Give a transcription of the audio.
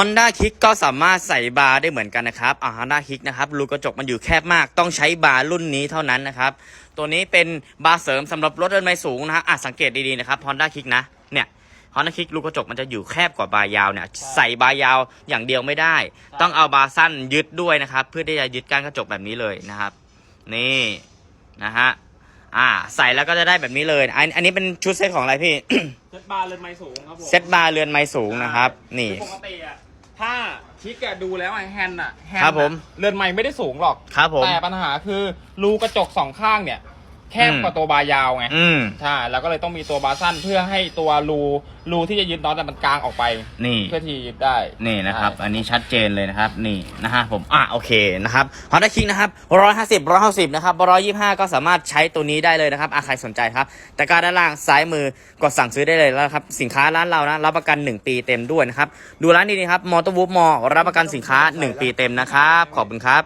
Honda Kick ก็สามารถใส่บาร์ได้เหมือนกันนะครับอ่า Honda Kick นะครับรูกระจกมันอยู่แคบมาก ต้องใช้บาร์รุ่นนี้เท่านั้นนะครับ ตัวนี้เป็นบาร์เสริมสำหรับรถเดินไม้สูงนะฮะอะสังเกตดีๆนะครับ Honda Kick นะ เนี่ย Honda Kick รูกระจกมันจะอยู่แคบกว่าบาร์ยาวเนี่ย ใส่บาร์ยาวอย่างเดียวไม่ได้ ต้องเอาบาร์สั้นยึดด้วยนะครับ เพื่อที่จะยึดก้านกระจกแบบนี้เลยนะครับ นี่นะฮะ อ่า ใส่แล้วก็จะได้แบบนี้เลย อันอันนี้เป็นชุดเซตของอะไรพี่ เซตบาร์เรือนไม้สูงครับผม เซตบาร์เรือนไม้สูงนะครับ นี่คือปกติอะ ถ้าคิกอะดูแล้วไอ้แฮนด์อะแฮนด์ครับผม เรือนไม้ไม่ได้สูงหรอก ครับผม แต่ปัญหาคือรูกระจกสองข้างเนี่ย แคบอืมกว่าตัวบาร์ยาวไงอืมใช่แล้วก็เลยต้องมีตัวบาร์สั้นเพื่อให้ตัวรูรูที่จะยึดน็อตอะมันกลางออกไป นี่เพื่อที่ยึดได้นี่นะครับใช่อันนี้ชัดเจนเลยนะครับ นี่นะฮะผมอะโอเคนะครับ Honda Kick นะครับร้อยห้าสิบร้อยห้าสิบนะครับร้อยยี่ห้าก็สามารถใช้ตัวนี้ได้เลยนะครับอะใครสนใจครับ แต่การด้านล่างซ้ายมือกดสั่งซื้อได้เลยแล้วนะครับ สินค้าร้านเรานะรับประกัน 1 ปีเต็มด้วยนะครับ ดูร้านนี้นะครับมอเตอร์วูฟมอรับประกันสินค้า 1 ปีเต็มนะครับ ขอบคุณครับ